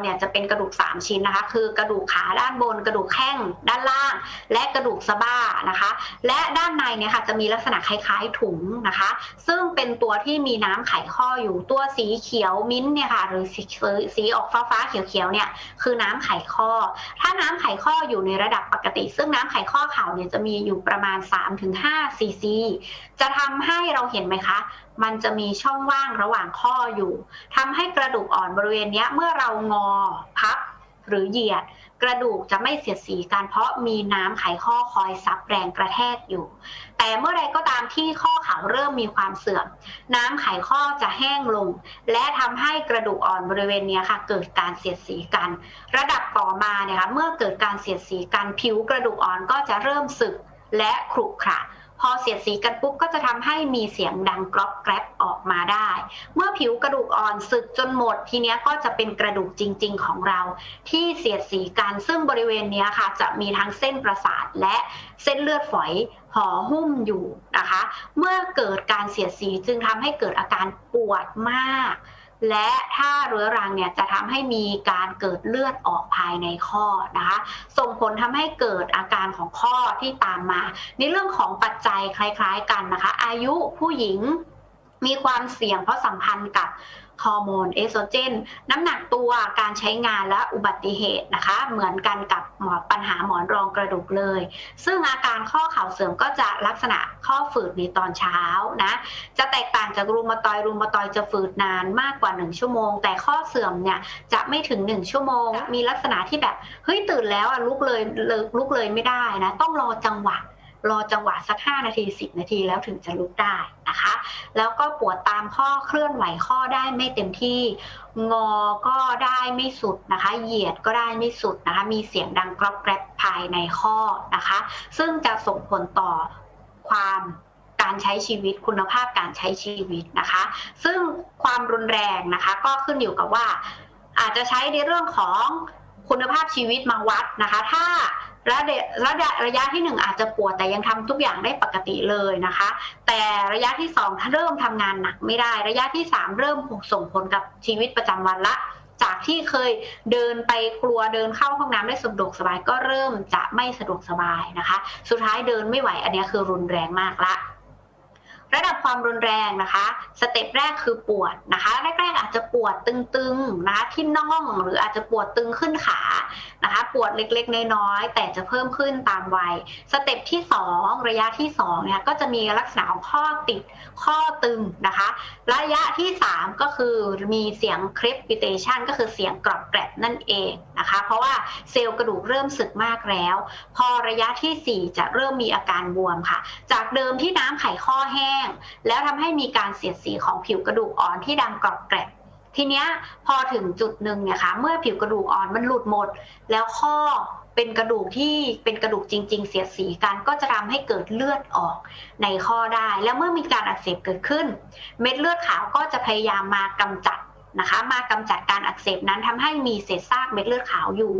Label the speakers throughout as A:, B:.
A: เนี่ยจะเป็นกระดูก 3 ชิ้นนะคะ คือกระดูกขาด้านบน กระดูกแข้งด้านล่าง และกระดูกสะบ้านะคะ และด้านในเนี่ยค่ะจะมีลักษณะคล้ายๆถุงนะคะ ซึ่งเป็นตัวที่มีน้ำไขข้ออยู่ตัวสีเขียวมิ้นเนี่ยค่ะหรือสีสีออกฟ้าฟ้าๆเขียวๆเนี่ยคือน้ำไขข้อ ถ้าน้ำไขข้ออยู่ในระดับปกติ ซึ่งน้ำไขข้อขาวเนี่ยจะมีอยู่ประมาณ 3-5 ซีซี จะทำให้เราเห็นไหมคะมันจะมีช่องว่างระหว่างข้ออยู่ทำให้กระดูกอ่อนบริเวณนี้เมื่อเรางอพับหรือเหยียด กระดูกจะไม่เสียดสีกันเพราะมีน้ำไขข้อคอยซับแรงกระแทกอยู่ แต่เมื่อใดก็ตามที่ข้อเข่าเริ่มมีความเสื่อม น้ำไขข้อจะแห้งลง และทำให้กระดูกอ่อนบริเวณนี้ค่ะ เกิดการเสียดสีกัน ระดับต่อมาเนี่ยค่ะเมื่อเกิดการเสียดสีกันผิวกระดูกอ่อนก็จะเริ่มสึกและขรุขระ อเสียดสีกันปุ๊บก็จะทำให้มีเสียงดังกรอบแกรบออกมาได้ เมื่อผิวกระดูกอ่อนสึกจนหมดทีเนี้ยก็จะเป็นกระดูกจริง ๆ ของเรา ที่เสียดสีกันซึ่งบริเวณเนี้ยค่ะ จะมีทั้งเส้นประสาทและเส้นเลือดฝอยห่อหุ้มอยู่นะคะ เมื่อเกิดการเสียดสีจึงทำให้เกิดอาการปวดมาก และถ้าเรื้อรังเนี่ยจะทำให้มีการเกิดเลือดออกภายในข้อนะคะ ส่งผลทำให้เกิดอาการของข้อที่ตามมา ในเรื่องของปัจจัยคล้ายๆกันนะคะ อายุผู้หญิงมีความเสี่ยงเพราะสัมพันธ์กับ ฮอร์โมนเอสโตรเจน น้ำหนักตัวการใช้งานและอุบัติเหตุนะคะ เหมือนกันกับหมอปัญหาหมอนรองกระดูกเลย ซึ่งอาการข้อเข่าเสื่อมก็จะลักษณะข้อฝืดในตอนเช้านะ จะแตกต่างจากรูมาตอยรูมาตอยจะฝืดนานมากกว่า 1 ชั่วโมง แต่ข้อเสื่อมเนี่ยจะไม่ถึง 1 ชั่วโมง มีลักษณะที่แบบเฮ้ยตื่นแล้วอะลุกเลยลุกเลยไม่ได้นะ ต้องรอจังหวะ รอจังหวะสัก 5 นาที 10 นาทีแล้วถึงจะลุกได้นะคะ แล้วก็ปวดตามข้อเคลื่อนไหวข้อได้ไม่เต็มที่ งอก็ได้ไม่สุดนะคะ เหยียดก็ได้ไม่สุดนะคะ มีเสียงดังกรอบแกรบภายในข้อนะคะ ซึ่งจะส่งผลต่อความการใช้ชีวิตคุณภาพการใช้ชีวิตนะคะ ซึ่งความรุนแรงนะคะ ก็ขึ้นอยู่กับว่า อาจจะใช้ในเรื่องของคุณภาพชีวิตมาวัดนะคะ ถ้า ระยะระยะระยะที่หนึ่งอาจจะปวดแต่ยังทำทุกอย่างได้ปกติเลยนะคะ แต่ระยะที่สองถ้าเริ่มทำงานหนักไม่ได้ ระยะที่สามเริ่มส่งผลกับชีวิตประจำวันละ จากที่เคยเดินไปครัวเดินเข้าห้องน้ำได้สะดวกสบายก็เริ่มจะไม่สะดวกสบายนะคะ สุดท้ายเดินไม่ไหวอันนี้คือรุนแรงมากละ ระดับความรุนแรงนะคะ สเต็ปแรกคือปวดนะคะ แรก ๆ อาจจะปวดตึงๆนะคะที่น่องหรืออาจจะปวดตึงขึ้นขานะคะ ปวดเล็กๆ น้อยๆแต่จะเพิ่มขึ้นตามวัย สเต็ปที่ 2 ระยะที่2เนี่ยก็จะมีลักษณะของข้อติดข้อตึงนะคะ ระยะที่ 3 ก็คือมีเสียง crepitation ก็คือเสียงกรอบแกรบนั่นเองนะคะ เพราะว่าเซลล์กระดูกเริ่มสึกมากแล้ว พอระยะทีสี่4 จะเริ่มมีอาการบวมค่ะ จากเดิมที่น้ำไขข้อแห้งแล้วทำให้มีการเสียดสีของผิวกระดูกอ่อนที่ดังกรอบแกรบทีเนี้ยพอถึงจุดหนึ่งเนี่ยค่ะเมื่อผิวกระดูกอ่อนมันหลุดหมด แล้วข้อเป็นกระดูกที่เป็นกระดูกจริง ๆ เสียดสีกันก็จะทำให้เกิดเลือดออกในข้อได้ แล้วเมื่อมีการอักเสบเกิดขึ้น เม็ดเลือดขาวก็จะพยายามมากำจัด นะคะ มากำจัดการอักเสบนั้นทำให้มีเศษซากเม็ดเลือดขาวอยู่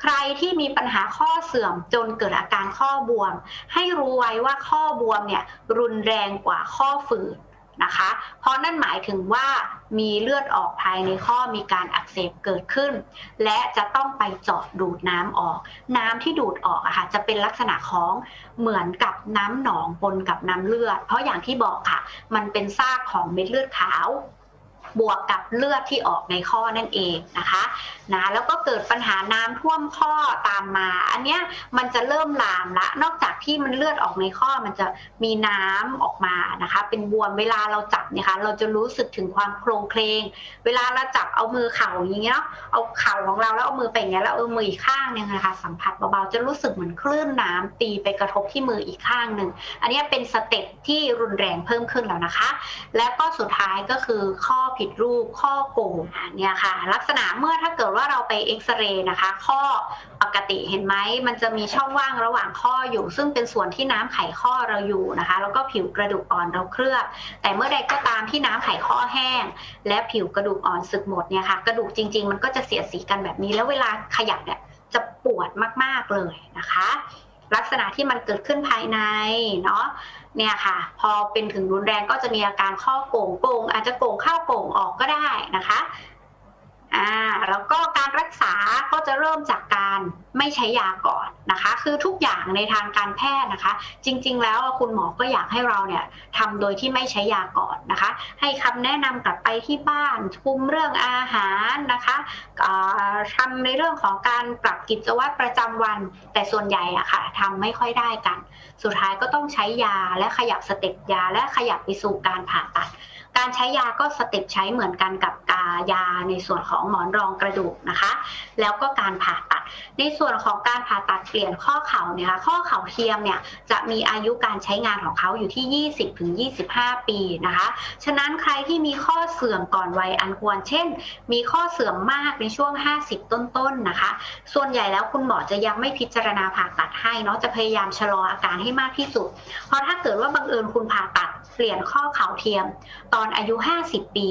A: ใครที่มีปัญหาข้อเสื่อมจนเกิดอาการข้อบวม ให้รู้ไว้ว่าข้อบวมเนี่ยรุนแรงกว่าข้อฝืดนะคะ เพราะนั่นหมายถึงว่ามีเลือดออกภายในข้อมีการอักเสบเกิดขึ้น และจะต้องไปเจาะดูดน้ำออก น้ำที่ดูดออกอะค่ะจะเป็นลักษณะของเหมือนกับน้ำหนองปนกับน้ำเลือด เพราะอย่างที่บอกค่ะ มันเป็นซากของเม็ดเลือดขาว บวกกับเลือดที่ออกในข้อนั่นเองนะคะนะแล้วก็เกิดปัญหาน้ำท่วมข้อตามมา อันเนี้ยมันจะเริ่มลามละ นอกจากที่มันเลือดออกในข้อมันจะมีน้ำออกมานะคะ เป็นบวมเวลาเราจับเนี่ยค่ะเราจะรู้สึกถึงความโครงเคลง เวลาเราจับเอามือเข่าอย่างเงี้ยเอาเข่าของเราแล้วเอามือไปอย่างเงี้ยแล้วเอามืออีกข้างเนี่ยนะคะสัมผัสเบาๆจะรู้สึกเหมือนคลื่นน้ำตีไปกระทบที่มืออีกข้างหนึ่งอันนี้เป็นสเต็ปที่รุนแรงเพิ่มขึ้นแล้วนะคะ แล้วก็สุดท้ายก็คือข้อผิดรูปข้อโก่งเนี่ยค่ะ ลักษณะเมื่อถ้าเกิดว่าเราไปเอ็กซเรย์นะคะ ข้อปกติเห็นไหมมันจะมีช่องว่างระหว่างข้ออยู่ ซึ่งเป็นส่วนที่น้ำไขข้อเราอยู่นะคะ แล้วก็ผิวกระดูกอ่อนเราเคลือบ แต่เมื่อใดก็ตามที่น้ำไขข้อแห้ง และผิวกระดูกอ่อนสึกหมดเนี่ยค่ะกระดูกจริง ๆ มันก็จะเสียสีกันแบบนี้แล้วเวลาขยับเนี่ยจะปวดมาก ๆเลยนะคะ ลักษณะที่มันเกิดขึ้นภายในเนาะเนี่ยค่ะ พอเป็นถึงรุนแรงก็จะมีอาการข้อโก่งโก่งอาจจะโก่งเข้าโก่งออกก็ได้นะคะ อ่าแล้วก็การรักษาก็จะเริ่มจากการไม่ใช้ยาก่อนนะคะ คือทุกอย่างในทางการแพทย์นะคะ จริง ๆ แล้วคุณหมอก็อยากให้เราเนี่ยทำโดยที่ไม่ใช้ยาก่อนนะคะ ให้คำแนะนำกลับไปที่บ้านคุมเรื่องอาหารนะคะอ่าทำในเรื่องของการปรับกิจวัตรประจำวัน แต่ส่วนใหญ่อะค่ะทำไม่ค่อยได้กัน สุดท้ายก็ต้องใช้ยาและขยับสเต็ปยาและขยับไปสู่การผ่าตัด การใช้ยาก็สเต็ปใช้เหมือนกันกับกายาในส่วนของหมอนรองกระดูกนะคะ แล้วก็การผ่าตัด ในส่วนของการผ่าตัดเปลี่ยนข้อเข่าเนี่ยค่ะข้อเข่าเทียมเนี่ยจะมีอายุการใช้งานของเขาอยู่ที่ 20ถึง25 ปีนะคะ ฉะนั้นใครที่มีข้อเสื่อมก่อนวัยอันควร เช่น มีข้อเสื่อมมากในช่วง 50 ต้นๆนะคะ ส่วนใหญ่แล้วคุณหมอจะยังไม่พิจารณาผ่าตัดให้เนาะจะพยายามชะลออาการให้มากที่สุด เพราะถ้าเกิดว่าบังเอิญคุณผ่าตัด เปลี่ยนข้อเข่าเทียม ตอนอายุ 50 ปี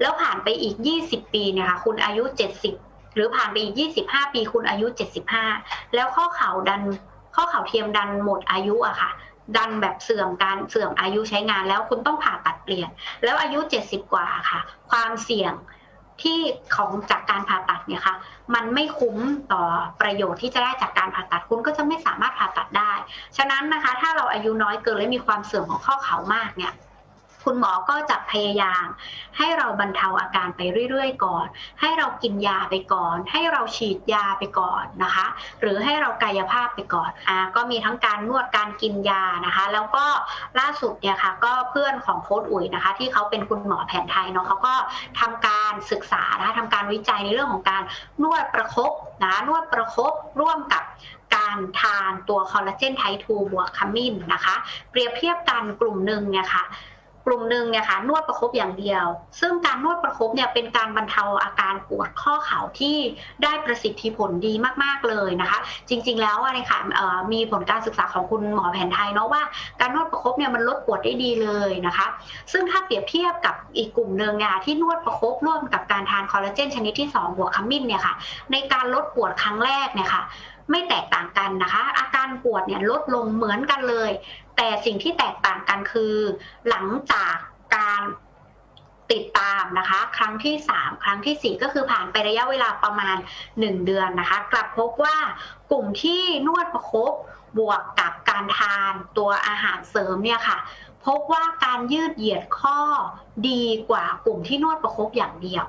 A: แล้วผ่านไปอีก 20 ปีเนี่ยค่ะคุณอายุ 70 หรือผ่านไปอีก 25 ปีคุณอายุ 75 แล้วข้อเข่าดันข้อเข่าเทียมดันหมดอายุอะค่ะดันแบบเสื่อมการเสื่อมอายุใช้งานแล้วคุณต้องผ่าตัดเปลี่ยน แล้วอายุ 70 กว่าค่ะ ความเสี่ยง ที่ของจากการผ่าตัดเนี่ยค่ะมันไม่คุ้มต่อประโยชน์ที่จะได้จากการผ่าตัดคุณก็จะไม่สามารถผ่าตัดได้ ฉะนั้นนะคะ ถ้าเราอายุน้อยเกินและมีความเสื่อมของข้อเข่ามากเนี่ย คุณหมอก็จะพยายาม ให้เราบรรเทาอาการไปเรื่อยๆ ก่อน ให้เรากินยาไปก่อน ให้เราฉีดยาไปก่อนนะคะ หรือให้เรากายภาพไปก่อนอ่าก็มีทั้งการนวดการกินยานะคะ แล้วก็ล่าสุดเนี่ยค่ะก็เพื่อนของโค้ดอุ๋ยนะคะ ที่เขาเป็นคุณหมอแผนไทยเนาะเขาก็ทำการศึกษานะคะทำการวิจัยในเรื่องของการนวดประคบนะนวดประคบร่วมกับการทานตัวคอลลาเจนไท2บวกขมิ้นนะคะ เปรียบเทียบกันกลุ่มหนึ่งเนี่ยค่ะ ลุ่มหนึ่งเนี่ยค่ะนวดประคบอย่างเดียว ซึ่งการนวดประคบเนี่ยเป็นการบรรเทาอาการปวดข้อเข่าที่ได้ประสิทธิผลดีมาก ๆ เลยนะคะ จริง ๆ แล้วอะไรค่ะมีผลการศึกษาของคุณหมอแผนไทยเนาะว่าการนวดประคบเนี่ยมันลดปวดได้ดีเลยนะคะ ซึ่งถ้าเปรียบเทียบกับอีกกลุ่มหนึ่งเนี่ยที่นวดประคบร่วมกับการทานคอลลาเจนชนิดที่ 2 บวกขมิ้นเนี่ยค่ะในการลดปวดครั้งแรกเนี่ยค่ะ ไม่แตกต่างกันนะคะ อาการปวดเนี่ยลดลงเหมือนกันเลย แต่สิ่งที่แตกต่างกันคือ หลังจากการติดตามนะคะ ครั้งที่ 3 ครั้งทีสี่4 ก็คือผ่านไประยะเวลาประมาณ 1 เดือนนะคะ กลับพบว่ากลุ่มที่นวดประคบบวกกับการทานตัวอาหารเสริมเนี่ยค่ะ พบว่าการยืดเหยียดข้อดีกว่ากลุ่มที่นวดประคบอย่างเดียว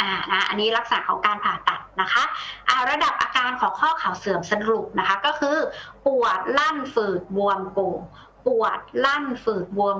A: อ่านะอันนี้ลักษณะของการผ่าตัดนะคะอ่าระดับอาการของข้อเข่าเสื่อมสรุปนะคะ ก็คือ ปวดลั่นฝืดบวมโก่ง ปวดลั่นฝืดบวม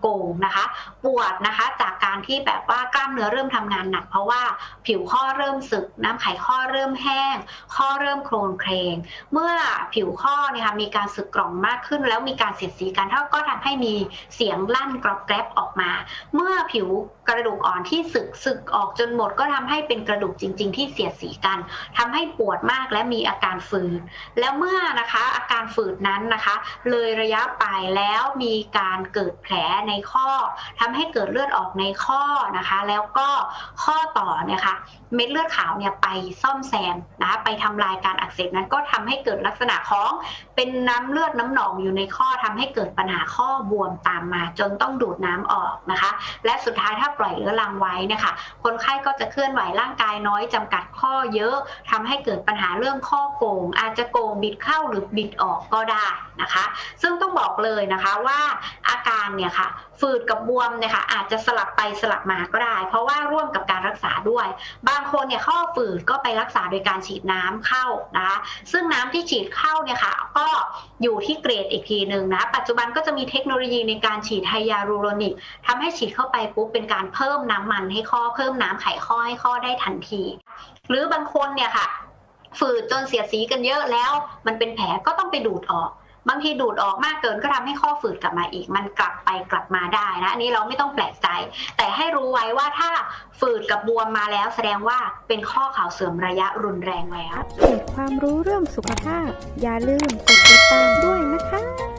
A: โก่งนะคะ ปวดนะคะจากการที่แบบว่ากล้ามเนื้อเริ่มทำงานหนัก เพราะว่าผิวข้อเริ่มสึก น้ำไขข้อเริ่มแห้ง ข้อเริ่มโคลนเคลงเมื่อผิวข้อเนี่ยค่ะมีการสึกกร่องมากขึ้น แล้วมีการเสียดสีกันเท่าก็ทำให้มีเสียงลั่นกรอบแกรบออกมา เมื่อผิวกระดูกอ่อนที่สึกสึกออกจนหมดก็ทำให้เป็นกระดูกจริง ๆ ที่เสียดสีกันทำให้ปวดมากและมีอาการฝืดแล้วเมื่อนะคะอาการฝืดนั้นนะคะ เลยระยะไปแล้วมีการเกิดแผลในข้อทำให้เกิดเลือดออกในข้อนะคะ แล้วก็ข้อต่อเนี่ยค่ะเม็ดเลือดขาวเนี่ยไปซ่อมแซมนะคะไปทำลายการอักเสบนั้นก็ทำให้เกิดลักษณะของเป็นน้ำเลือดน้ำหนองอยู่ในข้อทำให้เกิดปัญหาข้อบวมตามมา จนต้องดูดน้ำออกนะคะ และสุดท้ายถ้าปล่อยเรื้อรังไว้นะคะคนไข้ก็จะเคลื่อนไหวร่างกายน้อยจำกัดข้อเยอะทำให้เกิดปัญหาเรื่องข้อโกง อาจจะโกงบิดเข้าหรือบิดออกก็ได้นะคะ ซึ่งต้องบอกเลยยนะคะว่าอาการเนี่ยค่ะฝืดกับบวมเนี่ยค่ะอาจจะสลับไปสลับมาก็ได้ เพราะว่าร่วมกับการรักษาด้วย บางคนเนี่ยข้อฝืดก็ไปรักษาโดยการฉีดน้ำเข้านะคะซึ่งน้ำที่ฉีดเข้าเนี่ยค่ะก็อยู่ที่เกรดอีกทีหนึ่งนะปัจจุบันก็จะมีเทคโนโลยีในการฉีดไฮยาลูโรนิกทำให้ฉีดเข้าไปปุ๊บเป็นการเพิ่มน้ำมันให้ข้อเพิ่มน้ำไขข้อให้ข้อได้ทันที หรือบางคนเนี่ยค่ะฝืดจนเสียดสีกันเยอะแล้ว มันเป็นแผลก็ต้องไปดูดออก บางทีดูดออกมากเกินก็ทำให้ข้อฝืดกลับมาอีก มันกลับไปกลับมาได้นะอันนี้เราไม่ต้องแปลกใจ แต่ให้รู้ไว้ว่าถ้าฝืดกับบวมมาแล้ว แสดงว่าเป็นข้อเข่าเสื่อมระยะรุนแรงแล้ว
B: อัปเดความรู้เรื่องสุขภาพ อย่าลืมกดติดตามด้วยนะคะ